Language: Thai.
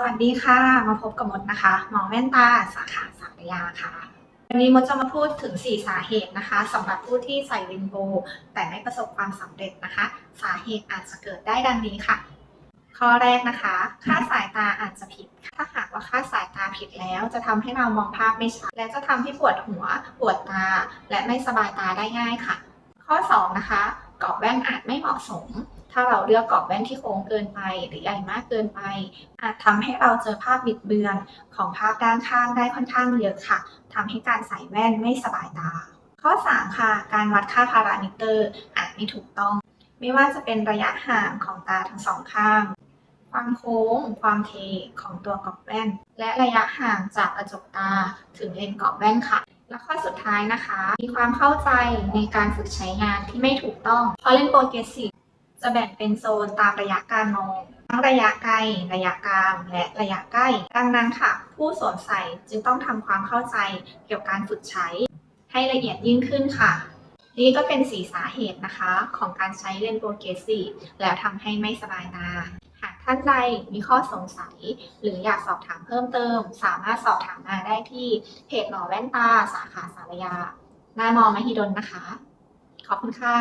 สวัสดีค่ะ มาพบกับมดนะคะ หมอแว่นตาสาขาศัลยาค่ะ วันนี้มดจะมาพูดถึง 4 สาเหตุนะคะสำหรับผู้ที่ใส่เลนโบว์แต่ไม่ประสบความสำเร็จนะคะ สาเหตุอาจจะเกิดได้ดังนี้ค่ะ ข้อแรกนะคะ ค่าสายตาอาจจะผิด ถ้าหากว่าค่าสายตาผิดแล้ว จะทำให้เรามองภาพไม่ชัด และจะทำให้ปวดหัว ปวดตา และไม่สบายตาได้ง่ายค่ะ ข้อ 2 นะคะกรอบแว่นอาจไม่เหมาะสม ถ้าเราเลือกกรอบแว่นที่โค้งเกินไป หรือใหญ่มากเกินไป อาจทำให้เราเจอภาพบิดเบือนของภาพด้านข้างได้ค่อนข้างเยอะค่ะทำให้การใส่แว่นไม่สบายตา ข้อ 3 ค่ะ การวัดค่าพารามิเตอร์อาจไม่ถูกต้อง ไม่ว่าจะเป็นระยะห่างของตาทั้งสองข้าง ความโค้ง ความเทของตัวกรอบแว่น และระยะห่างจากกระจกตาถึงเลนส์กรอบแว่นค่ะและข้อสุดท้ายนะคะ มีความเข้าใจในการฝึกใช้งานที่ไม่ถูกต้องเพราะเลนส์โปรเกรสซีฟ จะแบ่งเป็นโซนตามระยะการมอง ทั้งระยะไกล ระยะกลางและระยะใกล้ ดังนั้นค่ะ ผู้สวมใส่จึงต้องทำความเข้าใจเกี่ยวกับการฝึกใช้ ให้ละเอียดยิ่งขึ้นค่ะ นี่ก็เป็นสีสาเหตุนะคะ ของการใช้เลนส์โปรเกสีแล้วทำให้ไม่สบายตาหากท่านใดมีข้อสงสัย หรืออยากสอบถามเพิ่มเติม สามารถสอบถามมาได้ที่เพจหมอแว่นตา สาขาสารยาหน้ามอมหิดลนะคะ ขอบคุณค่ะ